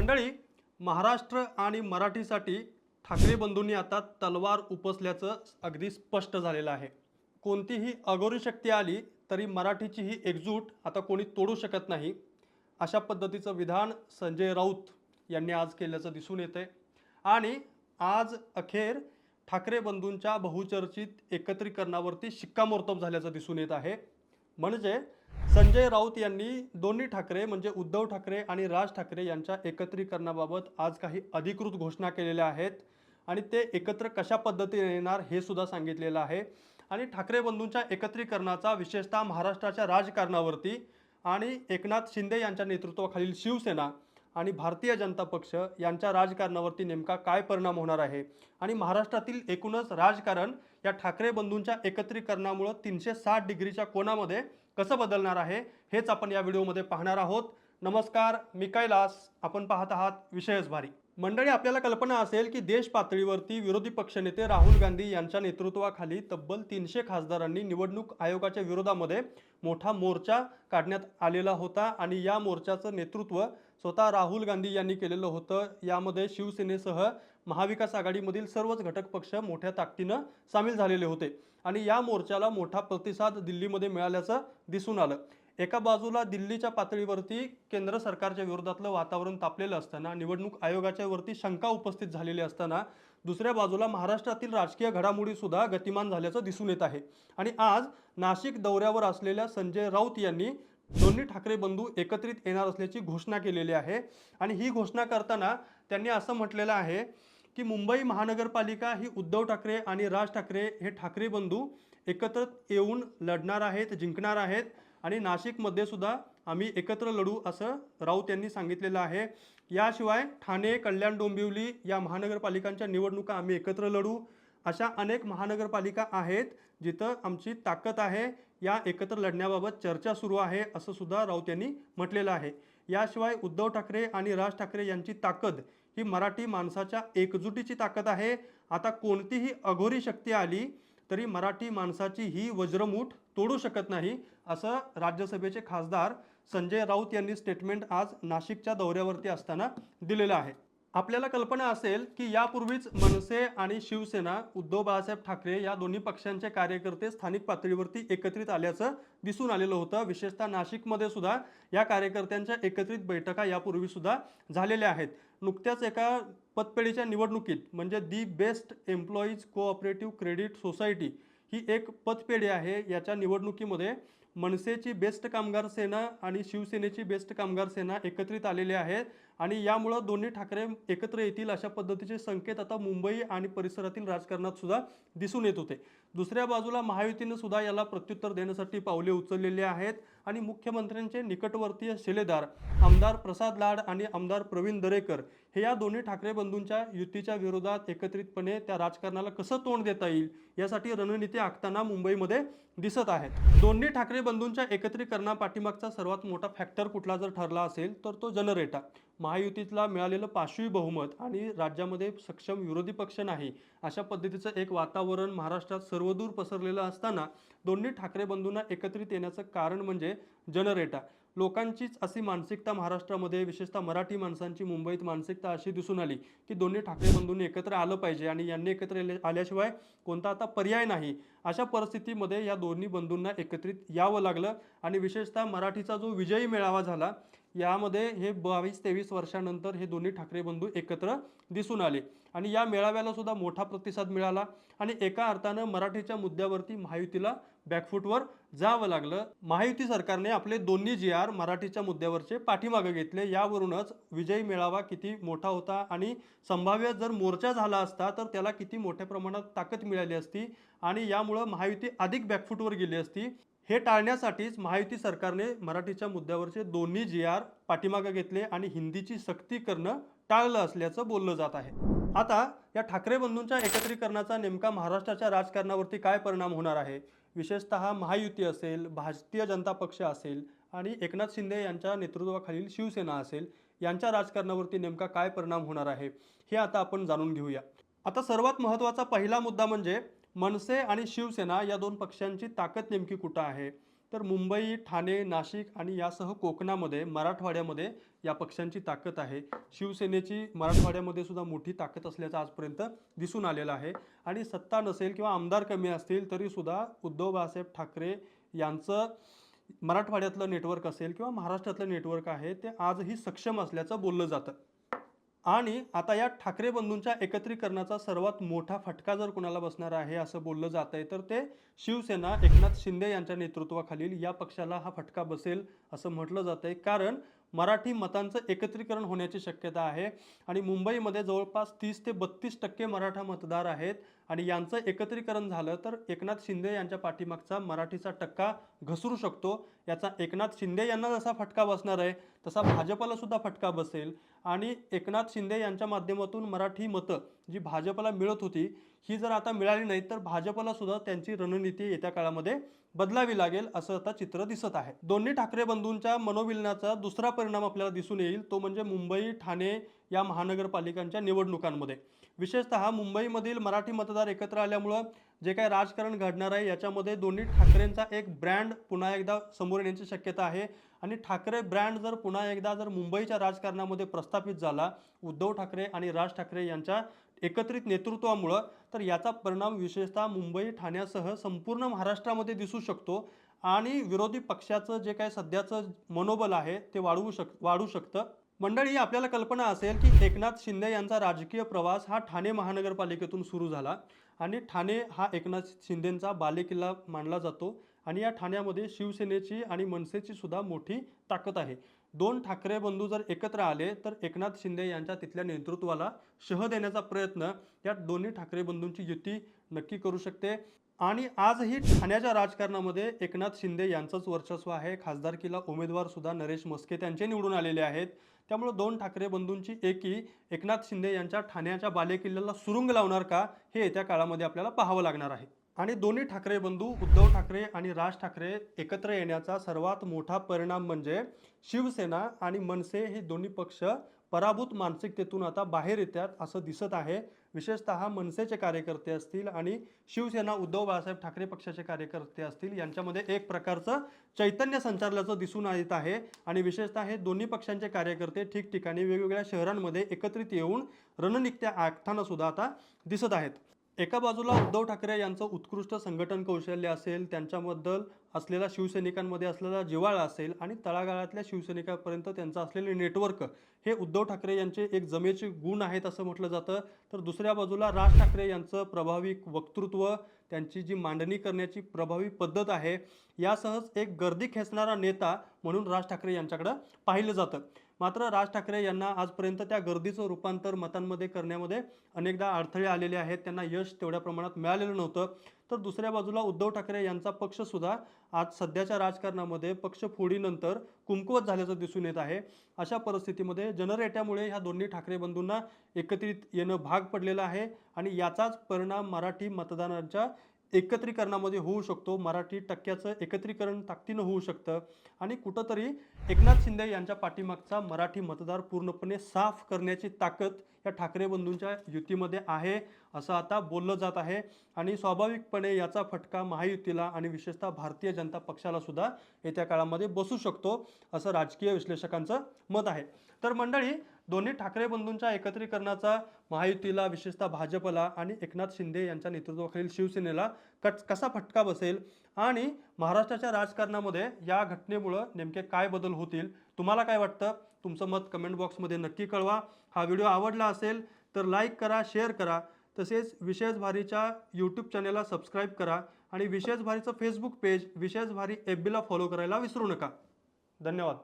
मंडळी महाराष्ट्र आणि मराठीसाठी ठाकरे बंधूंनी आता तलवार उपसल्याचं अगदी स्पष्ट झालेलं आहे. कोणतीही अगोरी शक्ती आली तरी मराठीची ही एकजूट आता कोणी तोडू शकत नाही. अशा पद्धतीचं विधान संजय राऊत यांनी आज केल्याचं दिसून येतंय. आणि आज अखेर ठाकरे बंधूंच्या बहुचर्चित एकत्रीकरणावरती शिक्कामोर्तब झाल्याचं दिसून येत आहे. म्हणजे संजय राऊत यांनी दोन्ही ठाकरे म्हणजे उद्धव ठाकरे आणि राज ठाकरे यांच्या एकत्रीकरणाबाबत आज काही अधिकृत घोषणा केलेल्या आहेत. आणि ते एकत्र कशा पद्धतीने येणार हे सुद्धा सांगितलेलं आहे. आणि ठाकरे बंधूंच्या एकत्रीकरणाचा विशेषतः महाराष्ट्राच्या राजकारणावरती आणि एकनाथ शिंदे यांच्या नेतृत्वाखालील शिवसेना आणि भारतीय जनता पक्ष यांच्या राजकारणावरती नेमका काय परिणाम होणार आहे? आणि महाराष्ट्रातील एकूणच राजकारण या ठाकरे बंधूंच्या एकत्रीकरणामुळं तीनशे साठ डिग्रीच्या कोणामध्ये कसं बदलणार आहे हेच आपण या व्हिडिओमध्ये पाहणार आहोत. नमस्कार मी कैलास. आपण पाहत आहात विषयच भारी. मंडळी आपल्याला कल्पना असेल की देश पातळीवरती विरोधी पक्षनेते राहुल गांधी यांच्या नेतृत्वाखाली तब्बल तीनशे खासदारांनी निवडणूक आयोगाच्या विरोधामध्ये मोठा मोर्चा काढण्यात आलेला होता आणि या मोर्चाचं नेतृत्व स्वतः राहुल गांधी यांनी केलेलं होतं. यामध्ये शिवसेनेसह महाविकास आघाडीमधील सर्वच घटक पक्ष मोठ्या ताकदीनं सामील झालेले होते आणि या मोर्चाला मोठा प्रतिसाद दिल्लीमध्ये मिळाल्याचं दिसून आलं. एका बाजूला दिल्लीच्या पातळीवरती केंद्र सरकारच्या विरोधातलं वातावरण तापलेलं असताना निवडणूक आयोगाच्या वरती शंका उपस्थित झालेली असताना दुसऱ्या बाजूला महाराष्ट्रातील राजकीय घडामोडीसुद्धा गतिमान झाल्याचं दिसून येत आहे. आणि आज नाशिक दौऱ्यावर असलेल्या संजय राऊत यांनी दोन्ही ठाकरे बंधू एकत्रित येणार असल्याची घोषणा केलेली आहे. आणि ही घोषणा करताना त्यांनी असं म्हटलेलं आहे की मुंबई महानगरपालिका ही उद्धव ठाकरे आणि राज ठाकरे हे ठाकरे बंधू एकत्र येऊन लढणार आहेत जिंकणार आहेत. आणि नाशिकमध्ये सुद्धा आम्ही एकत्र लढू असं राऊत यांनी सांगितलेलं आहे. याशिवाय ठाणे कल्याण डोंबिवली या महानगरपालिकांच्या निवडणुका आम्ही एकत्र लढू. अशा अनेक महानगरपालिका आहेत जिथं आमची ताकद आहे. या एकत्र लढण्याबाबत चर्चा सुरू आहे असं सुद्धा राऊत यांनी म्हटलेलं आहे. याशिवाय उद्धव ठाकरे आणि राज ठाकरे यांची ताकद ही मराठी माणसाच्या एकजुटीची ताकद आहे. आता कोणतीही अघोरी शक्ती आली तरी मराठी माणसाची ही वज्रमूठ तोडू शकत नाही असं राज्यसभेचे खासदार संजय राऊत यांनी स्टेटमेंट आज नाशिकच्या दौऱ्यावरती असताना दिलेलं आहे. आपल्याला कल्पना असेल की यापूर्वीच मनसे आणि शिवसेना उद्धव बाळासाहेब ठाकरे या दोन्ही पक्षांचे कार्यकर्ते स्थानिक पातळीवरती एकत्रित आल्याचं दिसून आलेलं होतं. विशेषतः नाशिकमध्ये सुद्धा या कार्यकर्त्यांच्या एकत्रित बैठका यापूर्वी सुद्धा झालेल्या आहेत. नुकत्याच एका पतपेढीच्या निवडणुकीत म्हणजे the best employees cooperative credit society ही एक पतपेढी आहे. याच्या निवडणुकीमध्ये मनसेची बेस्ट कामगार सेना आणि शिवसेनेची बेस्ट कामगार सेना एकत्रित आलेली आहेत. आणि यामुळं दोन्ही ठाकरे एकत्र येतील अशा पद्धतीचे संकेत आता मुंबई आणि परिसरातील राजकारणात सुद्धा दिसून येत होते. दुसऱ्या बाजूला महायुतीनं सुद्धा याला प्रत्युत्तर देण्यासाठी पावले उचललेली आहेत आणि मुख्यमंत्र्यांचे निकटवर्तीय शिलेदार आमदार प्रसाद लाड आणि आमदार प्रवीण दरेकर हे या दोन्ही ठाकरे बंधूंच्या युतीच्या विरोधात एकत्रितपणे त्या राजकारणाला कसं तोंड देता येईल यासाठी रणनीती आखताना मुंबईमध्ये दिसत आहेत. दोन्ही ठाकरे बंधूंच्या एकत्रीकरणापाठीमागचा सर्वात मोठा फॅक्टर कुठला जर ठरला असेल तर तो जनरेटा. महायुतीतला मिळालेलं पाचवी बहुमत आणि राज्यामध्ये सक्षम विरोधी पक्ष नाही अशा पद्धतीचं एक वातावरण महाराष्ट्रात सर्वदूर पसरलेलं असताना दोन्ही ठाकरे बंधूंना एकत्रित येण्याचं कारण म्हणजे जनरेटा. लोकांचीच अशी मानसिकता महाराष्ट्रामध्ये विशेषतः मराठी माणसांची मुंबईत मानसिकता अशी दिसून आली की दोन्ही ठाकरे बंधूंनी एकत्र आलं पाहिजे आणि यांनी एकत्र आल्याशिवाय कोणता आता पर्याय नाही. अशा परिस्थितीमध्ये या दोन्ही बंधूंना एकत्रित यावं लागलं आणि विशेषतः मराठीचा जो विजयी मेळावा झाला यामध्ये हे बावीस तेवीस वर्षानंतर हे दोन्ही ठाकरे बंधू एकत्र दिसून आले. आणि या मेळाव्याला सुद्धा मोठा प्रतिसाद मिळाला आणि एका अर्थानं मराठीच्या मुद्द्यावरती महायुतीला बॅकफूटवर जावं लागलं. महायुती सरकारने आपले दोन्ही जी आर मराठीच्या मुद्द्यावरचे पाठीमागे घेतले. यावरूनच विजयी मेळावा किती मोठा होता आणि संभाव्य जर मोर्चा झाला असता तर त्याला किती मोठ्या प्रमाणात ताकद मिळाली असती आणि यामुळं महायुती अधिक बॅकफूटवर गेली असती. हे टाळण्यासाठीच महायुती सरकारने मराठीच्या मुद्द्यावरचे दोन्ही जी आर पाठीमागे घेतले आणि हिंदीची सक्ती करणं टाळलं असल्याचं बोललं जात आहे. आता या ठाकरे बंधूंच्या एकत्रीकरणाचा नेमका महाराष्ट्राच्या राजकारणावरती काय परिणाम होणार आहे? विशेषतः महायुती असेल भारतीय जनता पक्ष असेल आणि एकनाथ शिंदे यांच्या नेतृत्वाखालील शिवसेना असेल यांच्या राजकारणावरती नेमका काय परिणाम होणार आहे हे आता आपण जाणून घेऊया. आता सर्वात महत्त्वाचा पहिला मुद्दा म्हणजे मनसे आणि शिवसेना या दोन पक्षांची ताकद नेमकी कुठं आहे? तर मुंबई ठाणे नाशिक आणि यासह कोकणामध्ये मराठवाड्यामध्ये या पक्षांची ताकद आहे. शिवसेनेची मराठवाड्यामध्ये सुद्धा मोठी ताकद असल्याचं आजपर्यंत दिसून आलेलं आहे. आणि सत्ता नसेल किंवा आमदार कमी असतील तरीसुद्धा उद्धव बाळासाहेब ठाकरे यांचं मराठवाड्यातलं नेटवर्क असेल किंवा महाराष्ट्रातलं नेटवर्क आहे ते आजही सक्षम असल्याचं बोललं जातं. आणि आता या ठाकरे बंधूंच्या एकत्रीकरणाचा सर्वात मोठा फटका जर कुणाला बसणार आहे असं बोललं जात आहे तर ते शिवसेना एकनाथ शिंदे यांच्या नेतृत्वाखालील या पक्षाला हा फटका बसेल असं म्हटलं जात आहे. कारण मराठी मतांचं एकत्रीकरण होण्याची शक्यता आहे आणि मुंबईमध्ये जवळपास तीस ते बत्तीस टक्के मराठा मतदार आहेत आणि यांचं एकत्रीकरण झालं तर एकनाथ शिंदे यांच्या पाठीमागचा मराठीचा टक्का घसरू शकतो. याचा एकनाथ शिंदे यांना जसा फटका बसणार आहे तसा भाजपला सुद्धा फटका बसेल. आणि एकनाथ शिंदे यांच्या माध्यमातून मराठी मतं जी भाजपला मिळत होती ही जर आता मिळाली नाही तर भाजपला सुद्धा त्यांची रणनीती येत्या काळामध्ये बदलावी लागेल असं आता चित्र दिसत आहे. दोन्ही ठाकरे बंधूंच्या मनोविलनाचा दुसरा परिणाम आपल्याला दिसून येईल तो म्हणजे मुंबई ठाणे या महानगरपालिकांच्या निवडणुकांमध्ये. विशेषतः मुंबईमधील मराठी मतदार एकत्र आल्यामुळं जे काही राजकारण घडणार आहे याच्यामध्ये दोन्ही ठाकरेंचा एक ब्रँड पुन्हा एकदा समोर येण्याची शक्यता आहे. आणि ठाकरे ब्रँड जर पुन्हा एकदा जर मुंबईच्या राजकारणामध्ये प्रस्थापित झाला उद्धव ठाकरे आणि राज ठाकरे यांच्या एकत्रित नेतृत्वामुळं तर याचा परिणाम विशेषतः मुंबई ठाण्यासह संपूर्ण महाराष्ट्रामध्ये दिसू शकतो. आणि विरोधी पक्षाचं जे काही सध्याचं मनोबल आहे ते वाढवू शक वाढू शकतं. मंडळी आपल्याला कल्पना असेल की एकनाथ शिंदे यांचा राजकीय प्रवास हा ठाणे महानगरपालिकेतून सुरू झाला आणि ठाणे हा एकनाथ शिंदेंचा बालेकिल्ला मानला जातो आणि या ठाण्यामध्ये शिवसेनेची आणि मनसेची सुद्धा मोठी ताकद आहे. दोन ठाकरे बंधू जर एकत्र आले तर एकनाथ शिंदे यांच्या तिथल्या नेतृत्वाला शह देण्याचा प्रयत्न या दोन्ही ठाकरे बंधूंची युती नक्की करू शकते. आणि आजही ठाण्याच्या राजकारणामध्ये एकनाथ शिंदे यांचंच वर्चस्व आहे. खासदारकीला उमेदवार सुद्धा नरेश मस्के त्यांचे निवडून आलेले आहेत. त्यामुळे दोन ठाकरे बंधूंची एकी एकनाथ शिंदे यांच्या ठाण्याच्या बालेकिल्ल्याला सुरुंग लावणार का हे येत्या काळामध्ये आपल्याला पाहावं लागणार आहे. आणि दोन्ही ठाकरे बंधू उद्धव ठाकरे आणि राज ठाकरे एकत्र येण्याचा सर्वात मोठा परिणाम म्हणजे शिवसेना आणि मनसे हे दोन्ही पक्ष पराभूत मानसिकतेतून आता बाहेर येतात असं दिसत आहे. विशेषतः मनसेचे कार्यकर्ते असतील आणि शिवसेना उद्धव बाळासाहेब ठाकरे पक्षाचे कार्यकर्ते असतील यांच्यामध्ये एक प्रकारचं चैतन्य संचारल्याचं दिसून येत आहे. आणि विशेषतः हे दोन्ही पक्षांचे कार्यकर्ते ठिकठिकाणी वेगवेगळ्या शहरांमध्ये एकत्रित येऊन रणनित्या आखताना सुद्धा आता दिसत आहेत. एका बाजूला उद्धव ठाकरे यांचं उत्कृष्ट संघटन कौशल्य असेल त्यांच्याबद्दल असलेला शिवसैनिकांमध्ये असलेला जिव्हाळा असेल आणि तळागाळातल्या शिवसैनिकांपर्यंत त्यांचं असलेले नेटवर्क हे उद्धव ठाकरे यांचे एक जमेचे गुण आहेत असं म्हटलं जातं. तर दुसऱ्या बाजूला राज ठाकरे यांचं प्रभावी वक्तृत्व त्यांची जी मांडणी करण्याची प्रभावी पद्धत आहे यासहच एक गर्दी खेचणारा नेता म्हणून राज ठाकरे यांच्याकडं पाहिलं जातं. मात्र राज ठाकरे यांना आजपर्यंत त्या गर्दीचं रूपांतर मतांमध्ये करण्यामध्ये अनेकदा अडथळे आलेले आहेत. त्यांना यश तेवढ्या प्रमाणात मिळालेलं नव्हतं. तर दुसऱ्या बाजूला उद्धव ठाकरे यांचा पक्षसुद्धा आज सध्याच्या राजकारणामध्ये पक्ष फोडीनंतर कुमकुवत झाल्याचं दिसून येत आहे. अशा परिस्थितीमध्ये जनरेट्यामुळे ह्या दोन्ही ठाकरे बंधूंना एकत्रित येणं भाग पडलेलं आहे आणि याचाच परिणाम मराठी मतदारांच्या एकत्रीकरणामध्ये होऊ शकतो. मराठी टक्क्याचं एकत्रीकरण ताकदीनं होऊ शकतं. आणि कुठंतरी एकनाथ शिंदे यांच्या पाठीमागचा मराठी मतदार पूर्णपणे साफ करण्याची ताकद या ठाकरे बंधूंच्या युतीमध्ये आहे असं आता बोललं जात आहे. आणि स्वाभाविकपणे याचा फटका महायुतीला आणि विशेषतः भारतीय जनता पक्षाला सुद्धा येत्या काळामध्ये बसू शकतो असं राजकीय विश्लेषकांचं मत आहे. तर मंडळी दोन्ही ठाकरे बंधूंच्या एकत्रीकरणाचा महायुतीला विशेषतः भाजपला आणि एकनाथ शिंदे यांच्या नेतृत्वाखालील शिवसेनेला कट कसा फटका बसेल आणि महाराष्ट्राच्या राजकारणामध्ये या घटनेमुळं नेमके काय बदल होतील तुम्हाला काय वाटतं? तुमचं मत कमेंट बॉक्समध्ये नक्की कळवा. हा व्हिडिओ आवडला असेल तर लाईक करा शेअर करा. तसेच विशेष भारीच्या यूट्यूब चॅनेलला सबस्क्राईब करा आणि विशेष भारीचं फेसबुक पेज विशेष भारी एफ बीला फॉलो करायला विसरू नका. धन्यवाद.